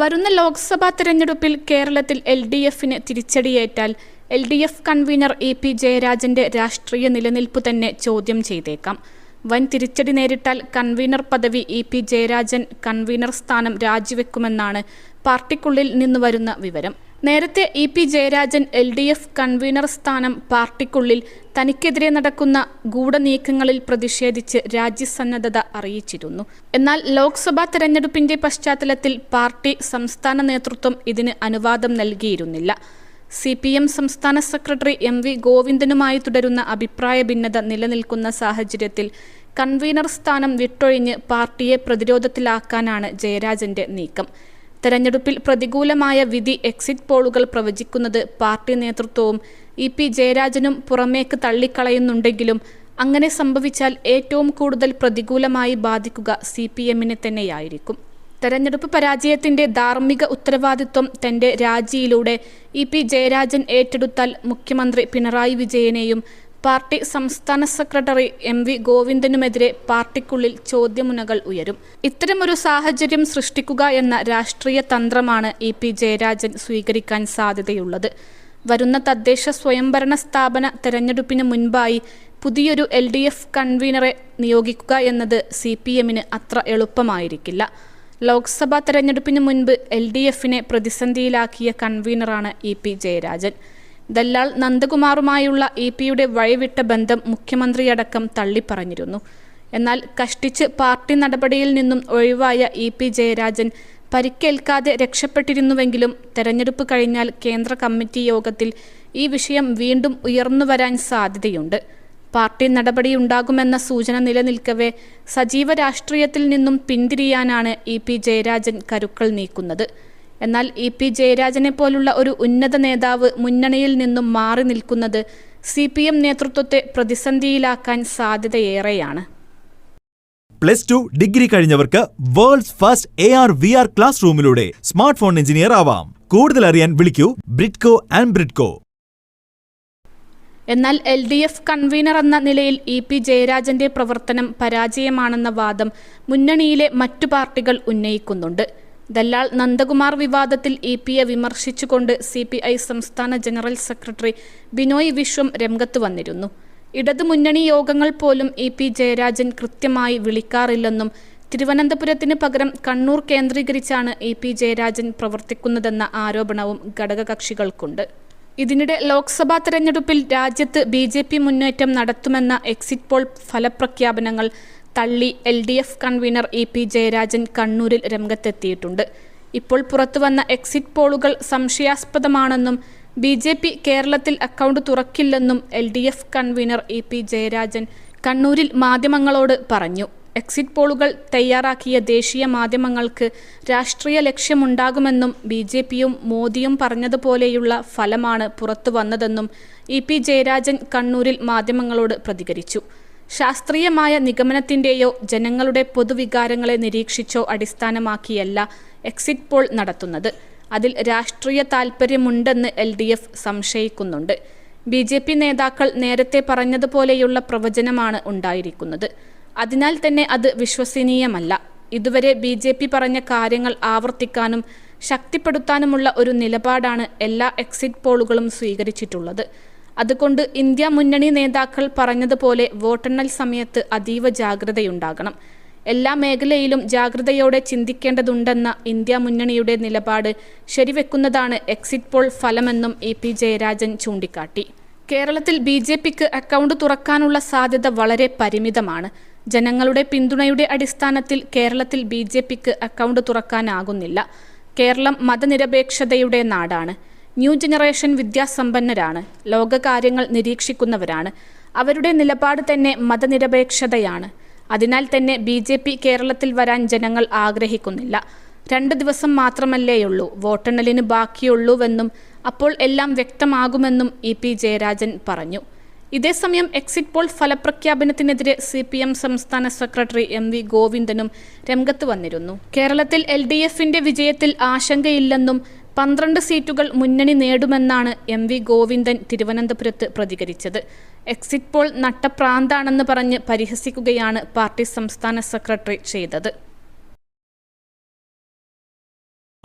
വരുന്ന ലോക്സഭാ തെരഞ്ഞെടുപ്പിൽ കേരളത്തിൽ എൽ ഡി എഫിന് തിരിച്ചടിയേറ്റാൽ L D F convener E P ജയരാജന്റെ രാഷ്ട്രീയ നിലനിൽപ്പ് തന്നെ ചോദ്യം ചെയ്തേക്കാം. വൻ തിരിച്ചടി നേരിട്ടാൽ കൺവീനർ പദവി ഇ പി ജയരാജൻ കൺവീനർ സ്ഥാനം രാജിവെക്കുമെന്നാണ് പാർട്ടിക്കുള്ളിൽ നിന്ന് വരുന്ന വിവരം. നേരത്തെ E P Jayarajan L D F convener സ്ഥാനം പാർട്ടിക്കുള്ളിൽ തനിക്കെതിരെ നടക്കുന്ന ഗൂഢനീക്കങ്ങളിൽ പ്രതിഷേധിച്ച് രാജ്യസന്നദ്ധത അറിയിച്ചിരുന്നു. എന്നാൽ ലോക്സഭാ തെരഞ്ഞെടുപ്പിന്റെ പശ്ചാത്തലത്തിൽ പാർട്ടി സംസ്ഥാന നേതൃത്വം ഇതിന് അനുവാദം നൽകിയിരുന്നില്ല. സി പി എം സംസ്ഥാന സെക്രട്ടറി എം വി ഗോവിന്ദനുമായി തുടരുന്ന അഭിപ്രായ ഭിന്നത നിലനിൽക്കുന്ന സാഹചര്യത്തിൽ കൺവീനർ സ്ഥാനം വിട്ടൊഴിഞ്ഞ് പാർട്ടിയെ പ്രതിരോധത്തിലാക്കാനാണ് ജയരാജന്റെ നീക്കം. തെരഞ്ഞെടുപ്പിൽ പ്രതികൂലമായ വിധി എക്സിറ്റ് പോളുകൾ പ്രവചിക്കുന്നത് പാർട്ടി നേതൃത്വവും ഇ പി ജയരാജനും പുറമേക്ക് തള്ളിക്കളയുന്നുണ്ടെങ്കിലും അങ്ങനെ സംഭവിച്ചാൽ ഏറ്റവും കൂടുതൽ പ്രതികൂലമായി ബാധിക്കുക സി പി എമ്മിനെ തന്നെയായിരിക്കും. തെരഞ്ഞെടുപ്പ് പരാജയത്തിന്റെ ധാർമ്മിക ഉത്തരവാദിത്വം തന്റെ രാജിയിലൂടെ ഇ പി ജയരാജൻ ഏറ്റെടുത്താൽ മുഖ്യമന്ത്രി പിണറായി വിജയനെയും പാർട്ടി സംസ്ഥാന സെക്രട്ടറി എം വി ഗോവിന്ദനുമെതിരെ പാർട്ടിക്കുള്ളിൽ ചോദ്യമുനകൾ ഉയരും. ഇത്തരമൊരു സാഹചര്യം സൃഷ്ടിക്കുക എന്ന രാഷ്ട്രീയ തന്ത്രമാണ് ഇ പി ജയരാജൻ സ്വീകരിക്കാൻ സാധ്യതയുള്ളത്. വരുന്ന തദ്ദേശ സ്വയംഭരണ സ്ഥാപന തെരഞ്ഞെടുപ്പിന് മുൻപായി പുതിയൊരു എൽ ഡി എഫ് കൺവീനറെ നിയോഗിക്കുക എന്നത് സി പി എമ്മിന് അത്ര എളുപ്പമായിരിക്കില്ല. ലോക്സഭാ തെരഞ്ഞെടുപ്പിന് മുൻപ് എൽ ഡി എഫിനെ പ്രതിസന്ധിയിലാക്കിയ കൺവീനറാണ് ഇ പി ജയരാജൻ. ദല്ലാൽ നന്ദകുമാറുമായുള്ള ഇ പിയുടെ വഴിവിട്ട ബന്ധം മുഖ്യമന്ത്രിയടക്കം തള്ളിപ്പറഞ്ഞിരുന്നു. എന്നാൽ കഷ്ടിച്ച് പാർട്ടി നടപടിയിൽ നിന്നും ഒഴിവായ ഇ പി ജയരാജൻ പരിക്കേൽക്കാതെ രക്ഷപ്പെട്ടിരുന്നുവെങ്കിലും തെരഞ്ഞെടുപ്പ് കഴിഞ്ഞാൽ കേന്ദ്ര കമ്മിറ്റി യോഗത്തിൽ ഈ വിഷയം വീണ്ടും ഉയർന്നു വരാൻ സാധ്യതയുണ്ട്. പാർട്ടി നടപടിയുണ്ടാകുമെന്ന സൂചന നിലനിൽക്കവേ സജീവ രാഷ്ട്രീയത്തിൽ നിന്നും പിന്തിരിയാനാണ് ഇ പി ജയരാജൻ കരുക്കൾ നീക്കുന്നത്. എന്നാൽ ഇ പി ജയരാജനെ പോലുള്ള ഒരു ഉന്നത നേതാവ് മുന്നണിയിൽ നിന്നും മാറി നിൽക്കുന്നത് സി പി എം നേതൃത്വത്തെ പ്രതിസന്ധിയിലാക്കാൻ സാധ്യതയേറെയാണ്. Plus two degree കഴിഞ്ഞവർക്ക് world's first A R V R class റൂമിലൂടെ smart phone engineer ആവാം. കൂടുതൽ അറിയാൻ വിളിക്കൂ ബ്രിഡ്കോ ആൻഡ് ബ്രിഡ്കോ. എന്നാൽ എൽ ഡി എഫ് കൺവീനർ എന്ന നിലയിൽ ഇ പി ജയരാജന്റെ പ്രവർത്തനം പരാജയമാണെന്ന വാദം മുന്നണിയിലെ മറ്റു പാർട്ടികൾ ഉന്നയിക്കുന്നുണ്ട്. ദല്ലാൽ നന്ദകുമാർ വിവാദത്തിൽ ഇ പി എ വിമർശിച്ചുകൊണ്ട് സി പി ഐ സംസ്ഥാന ജനറൽ സെക്രട്ടറി ബിനോയ് വിശ്വം രംഗത്ത് വന്നിരുന്നു. ഇടതുമുന്നണി യോഗങ്ങൾ പോലും ഇ പി ജയരാജൻ കൃത്യമായി വിളിക്കാറില്ലെന്നും തിരുവനന്തപുരത്തിന് പകരം കണ്ണൂർ കേന്ദ്രീകരിച്ചാണ് ഇ പി ജയരാജൻ പ്രവർത്തിക്കുന്നതെന്ന ആരോപണവും ഘടകകക്ഷികൾക്കുണ്ട്. ഇതിനിടെ ലോക്സഭാ തെരഞ്ഞെടുപ്പിൽ രാജ്യത്ത് ബി ജെ പി മുന്നേറ്റം നടത്തുമെന്ന എക്സിറ്റ് പോൾ ഫലപ്രഖ്യാപനങ്ങൾ തള്ളി L D F convener E P Jayarajan കണ്ണൂരിൽ രംഗത്തെത്തിയിട്ടുണ്ട്. ഇപ്പോൾ പുറത്തുവന്ന എക്സിറ്റ് പോളുകൾ സംശയാസ്പദമാണെന്നും ബി ജെ പി കേരളത്തിൽ account തുറക്കില്ലെന്നും L D F convener E P Jayarajan കണ്ണൂരിൽ മാധ്യമങ്ങളോട് പറഞ്ഞു. എക്സിറ്റ് പോളുകൾ തയ്യാറാക്കിയ ദേശീയ മാധ്യമങ്ങൾക്ക് രാഷ്ട്രീയ ലക്ഷ്യമുണ്ടാകുമെന്നും ബി ജെ പിയും മോദിയും പറഞ്ഞതുപോലെയുള്ള ഫലമാണ് പുറത്തു വന്നതെന്നും ഇ പി ജയരാജൻ കണ്ണൂരിൽ മാധ്യമങ്ങളോട് പ്രതികരിച്ചു. ശാസ്ത്രീയമായ നിഗമനത്തിന്റെയോ ജനങ്ങളുടെ പൊതുവികാരങ്ങളെ നിരീക്ഷിച്ചോ അടിസ്ഥാനമാക്കിയല്ല എക്സിറ്റ് പോൾ നടത്തുന്നത്. അതിൽ രാഷ്ട്രീയ താൽപ്പര്യമുണ്ടെന്ന് എൽ ഡി എഫ് സംശയിക്കുന്നുണ്ട്. ബി ജെ പി നേതാക്കൾ നേരത്തെ പറഞ്ഞതുപോലെയുള്ള പ്രവചനമാണ് ഉണ്ടായിരിക്കുന്നത്. അതിനാൽ തന്നെ അത് വിശ്വസനീയമല്ല. ഇതുവരെ ബി ജെ പി പറഞ്ഞ കാര്യങ്ങൾ ആവർത്തിക്കാനും ശക്തിപ്പെടുത്താനുമുള്ള ഒരു നിലപാടാണ് എല്ലാ എക്സിറ്റ് പോളുകളും സ്വീകരിച്ചിട്ടുള്ളത്. അതുകൊണ്ട് ഇന്ത്യ മുന്നണി നേതാക്കൾ പറഞ്ഞതുപോലെ വോട്ടെണ്ണൽ സമയത്ത് അതീവ ജാഗ്രതയുണ്ടാകണം. എല്ലാ മേഖലയിലും ജാഗ്രതയോടെ ചിന്തിക്കേണ്ടതുണ്ടെന്ന ഇന്ത്യ മുന്നണിയുടെ നിലപാട് ശരിവെക്കുന്നതാണ് എക്സിറ്റ് പോൾ ഫലമെന്നും എ പി ജയരാജൻ ചൂണ്ടിക്കാട്ടി. കേരളത്തിൽ ബി ജെ പിക്ക് അക്കൗണ്ട് തുറക്കാനുള്ള സാധ്യത വളരെ പരിമിതമാണ്. ജനങ്ങളുടെ പിന്തുണയുടെ അടിസ്ഥാനത്തിൽ കേരളത്തിൽ ബി ജെ പിക്ക് അക്കൗണ്ട് തുറക്കാനാകുന്നില്ല. കേരളം മതനിരപേക്ഷതയുടെ നാടാണ്. ന്യൂ ജനറേഷൻ വിദ്യാസമ്പന്നരാണ് ലോകകാര്യങ്ങൾ നിരീക്ഷിക്കുന്നവരാണ്. അവരുടെ നിലപാട് തന്നെ മതനിരപേക്ഷതയാണ്. അതിനാൽ തന്നെ ബി ജെ പി കേരളത്തിൽ വരാൻ ജനങ്ങൾ ആഗ്രഹിക്കുന്നില്ല. രണ്ട് ദിവസം മാത്രമല്ലേയുള്ളൂ വോട്ടെണ്ണലിന് ബാക്കിയുള്ളൂവെന്നും അപ്പോൾ എല്ലാം വ്യക്തമാകുമെന്നും ഇ പി ജയരാജൻ പറഞ്ഞു. ഇതേസമയം എക്സിറ്റ് പോൾ ഫലപ്രഖ്യാപനത്തിനെതിരെ സി പി എം സംസ്ഥാന സെക്രട്ടറി എം വി ഗോവിന്ദനും രംഗത്ത് വന്നിരുന്നു. കേരളത്തിൽ എൽ ഡി എഫിന്റെ വിജയത്തിൽ ആശങ്കയില്ലെന്നും പന്ത്രണ്ട് സീറ്റുകൾ മുന്നണി നേടുമെന്നാണ് എം വി ഗോവിന്ദൻ തിരുവനന്തപുരത്ത് പ്രതികരിച്ചത്. എക്സിറ്റ് പോൾ നട്ടപ്രാന്താണെന്ന് പറഞ്ഞ് പരിഹസിക്കുകയാണ് പാർട്ടി സംസ്ഥാന സെക്രട്ടറി ചെയ്തത്.